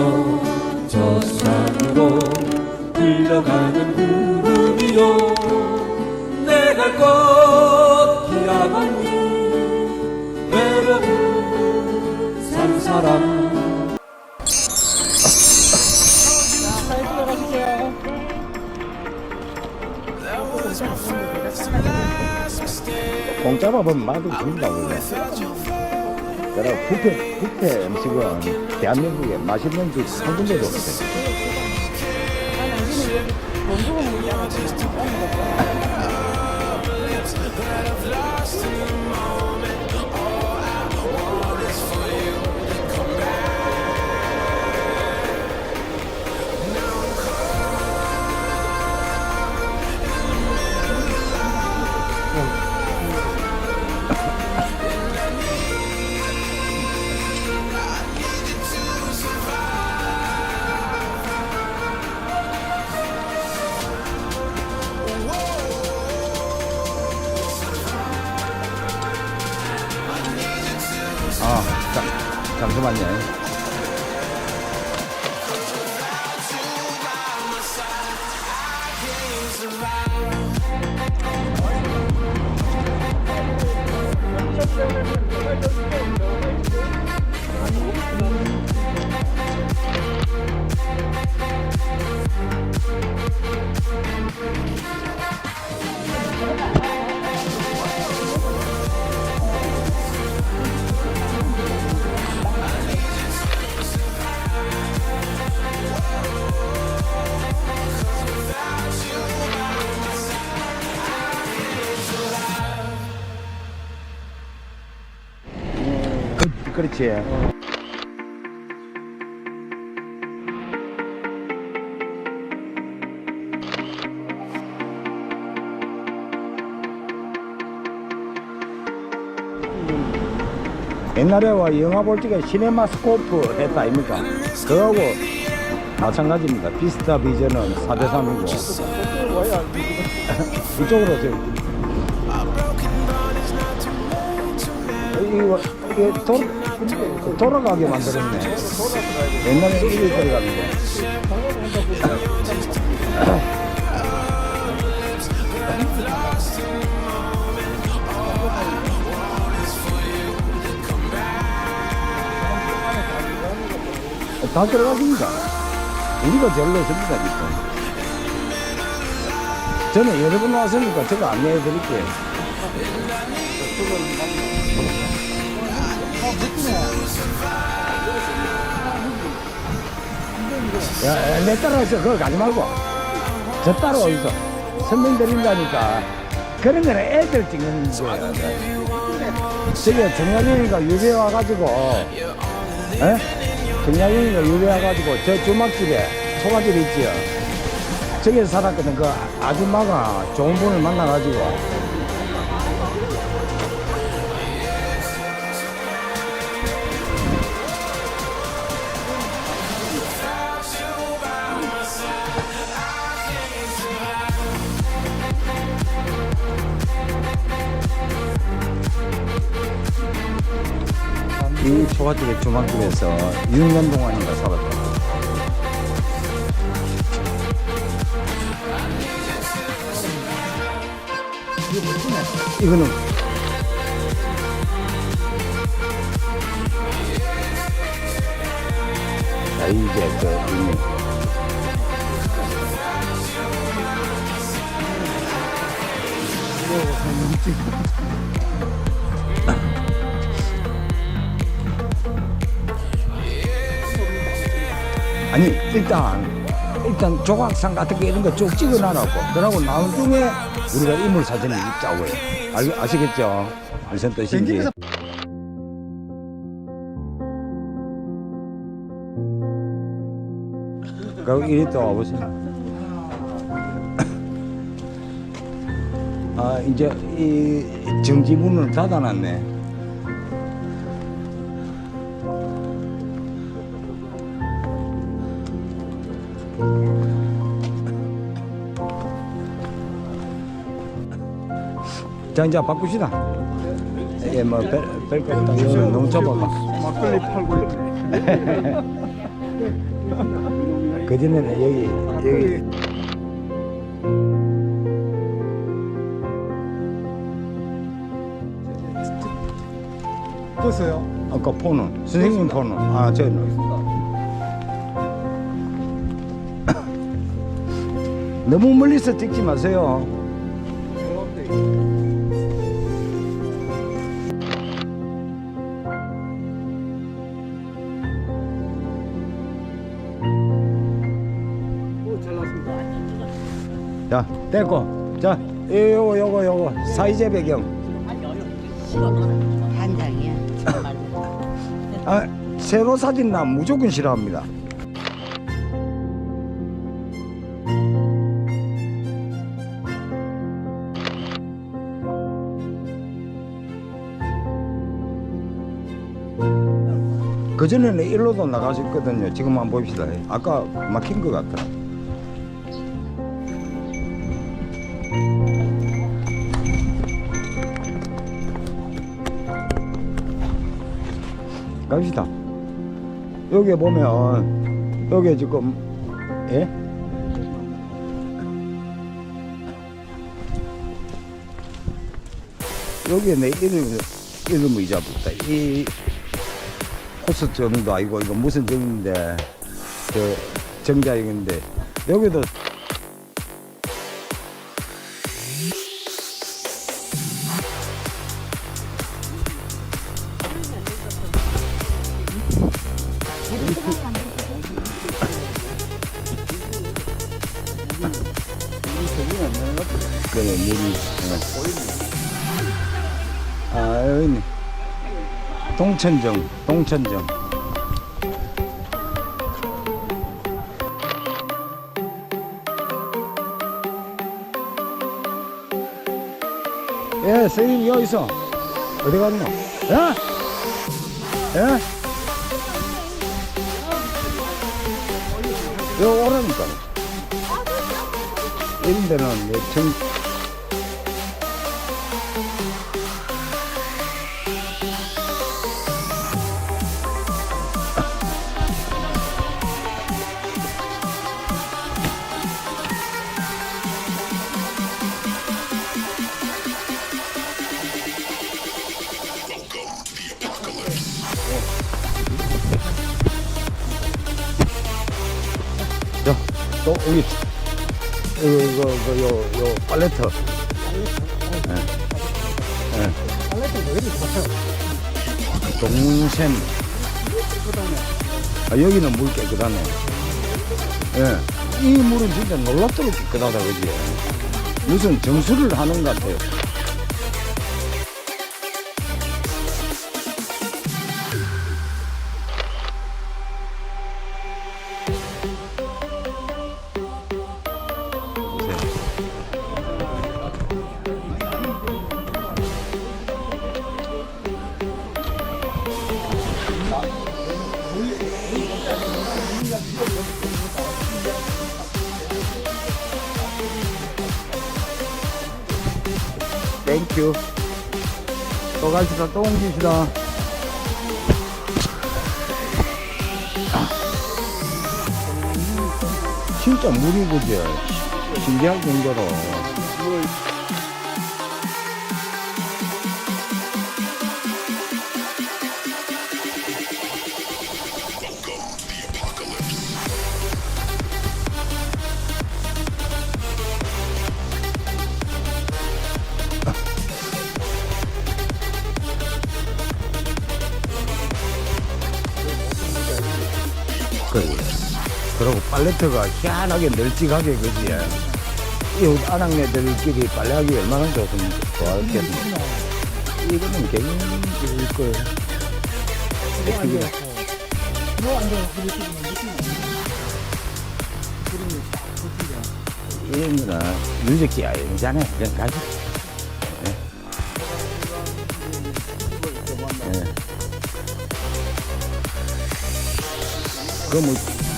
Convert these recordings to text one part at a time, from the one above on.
앞에서 저 산으로 흘러가는 구름이요. 내갈 곳 기약하니 외로운 산 사람. 공짜 밥은 맛을 준다고 그래 부패 부패 음식은 대한민국에 맛있는 집한 군데도 없어. 아, 잠, 잠시만요. 그, 그렇지. 옛날에 와 영화 볼 적에 시네마 스코프 했다 아닙니까? 그거하고 마찬가지입니다. 비스타 비전은 4대3이고 이쪽으로 저 이거 이게 돌, 돌아가게 만들었네. 옛날에 이리 들어갔는데. 다 들어가십니다. 우리가 제일 넣습니다, 지금. 저는 여러 번 왔으니까 제가 안내해 드릴게요. 야, 야, 내 따라서 그거 가지 말고. 저 따라 어디서. 설명드린다니까. 그런 거는 애들 찍는 거야. 저게 정약용이가 유배 와가지고, 에? 정약용이가 유배 와가지고, 저 주막집에 소가집 있지요. 저기에 살았거든. 그 아줌마가 좋은 분을 만나가지고. 이 초가집의 주막집에서 6년 동안인가 살았다. 이거는 자 이제 그 이미 아니 일단 일단 조각상 같은 게 이런 거 쭉 찍어놔놓고. 그러고 나온 중에 우리가 인물 사진을 찍자고요. 알, 아시겠죠? 무슨 뜻인지. 그리고 이리 또 와보세요. 아 이제 이 정지문을 닫아놨네 자 이제 바꿉시다 예, 뭐, 별, 별거 없다. 이거 너무 좁아. 막걸리 팔고. 그전에는 여기 여기 떴어요. 아까 폰은 선생님 폰은 아 저는 너무 멀리서 찍지 마세요. 됐고. 자, 요거 요거 요거 사이제 배경. 단장이야. 아, 세로 사진 나 무조건 싫어합니다. 그전에는 일로도 나가셨거든요. 지금 한번 봅시다. 아까 막힌 것 같더라. 갑시다. 여기 보면 여기 지금 예? 여기에 내 이름 이름 의자 붙다. 이 코스 정도 아니고 이거 무슨 정인데 저 정자역인데 여기도 동천정 동천정. 예 선생님 여기 있어 어디 갔노? 야? 예? 여기 오라니까. 이런 데는 내 정, 또 여기 이거 이거 요, 요 팔레트. 예. 예. 동샘. 아, 여기는 물 깨끗하네. 예. 이 물은 진짜 놀랍도록 깨끗하다, 그지? 무슨 정수를 하는 것 같아요. 갑시다. 또 옮깁시다. 진짜 물이 그지? 신기할 정도로. 팔레트가 희한하게 널찍하게 그지? 이 아낙네들끼리 빨래하기 얼마나 좋습니까? 좋았겠네. 이거는 개인일 거예요. 어떻게. 이런 거는 유적지 아니잖아요. 그냥 가지. 예. 예. 그뭐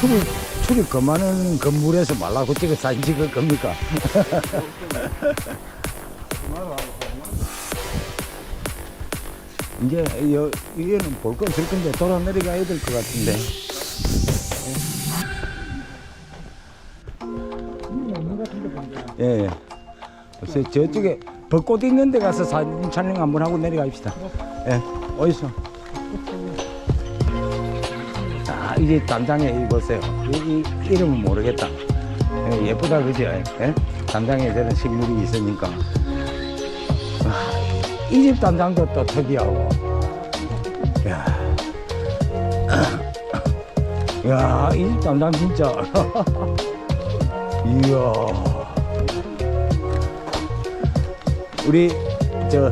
출입 술이 그 많은 건물에서 말라고 찍어 사진 찍을 겁니까? 이제 여, 이거는 볼 건 볼 건데 돌아 내려가야 될 것 같은데. 네. 예. 예. 글쎄, 저쪽에 벚꽃 있는 데 가서 사진 촬영 한번 하고 내려갑시다. 예. 어디서? 이게 담장에 이 보세요. 이, 이 이름은 모르겠다. 예, 예쁘다, 그죠? 예? 담장에 저런 식물이 있으니까. 아, 이집 담장도 또 특이하고. 야. 야, 이집 담장 진짜. 이야. 우리 저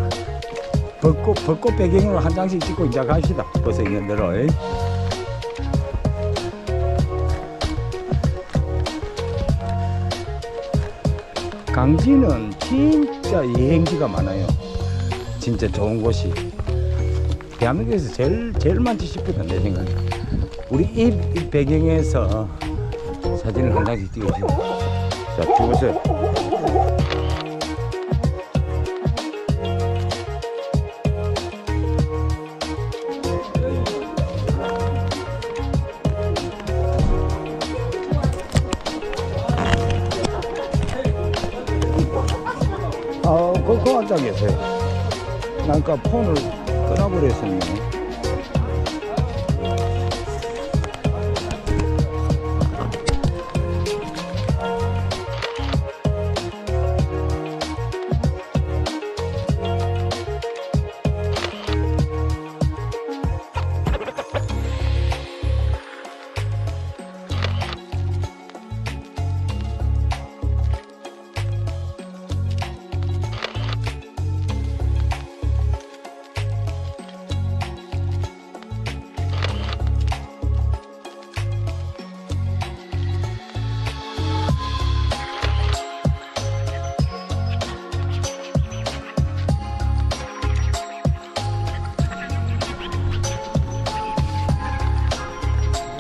벚꽃 벚꽃 배경으로 한 장씩 찍고 이제 갑시다. 벌써 있는 대로. 강진은 진짜 여행지가 많아요. 진짜 좋은 곳이. 대한민국에서 제일 제일 많지 싶거든 내 생각에. 우리 이, 이 배경에서 사진을 한 장씩 찍어주세요. 자, 찍으세요. 계세요. 난 아까 폰을 끊어버렸었네.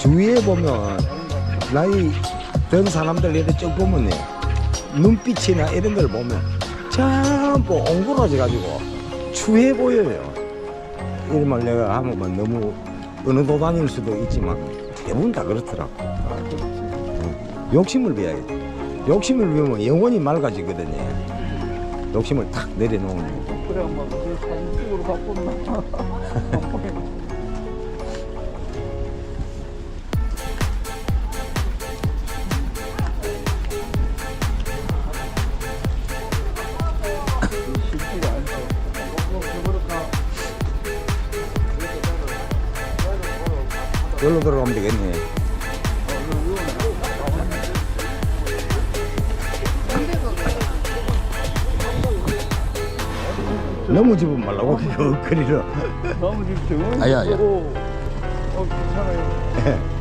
주위에 보면 나이 든 사람들 이렇게 쭉 보면 눈빛이나 이런 걸 보면 전부 옹골어져 가지고 추해 보여요. 이런 말 내가 하면 뭐 너무 어느 도단일 수도 있지만 대부분 다 그렇더라고. 응. 욕심을 비워야지. 욕심을 비우면 영원히 맑아지거든요. 욕심을 탁 내려놓으면. 그래 엄마 그 사진 찍으러 온나 들어가면 되겠네. 너무 집은 말라고 그 거리를. 너무 정원 아야, 아야. 어 괜찮아요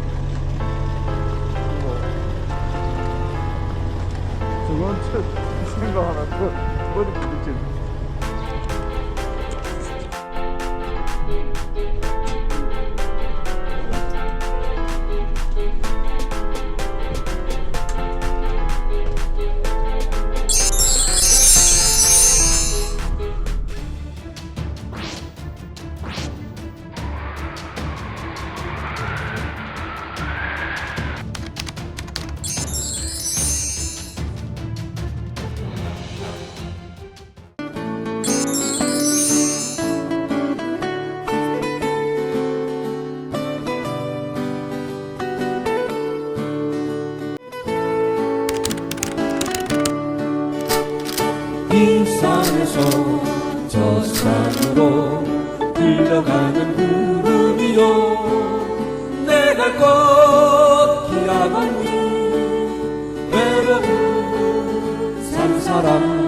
저건 저 생각 하나 산에서 저 산으로 흘러가는 구름이요. 내갈 곳 기약하니 외로운 산 사람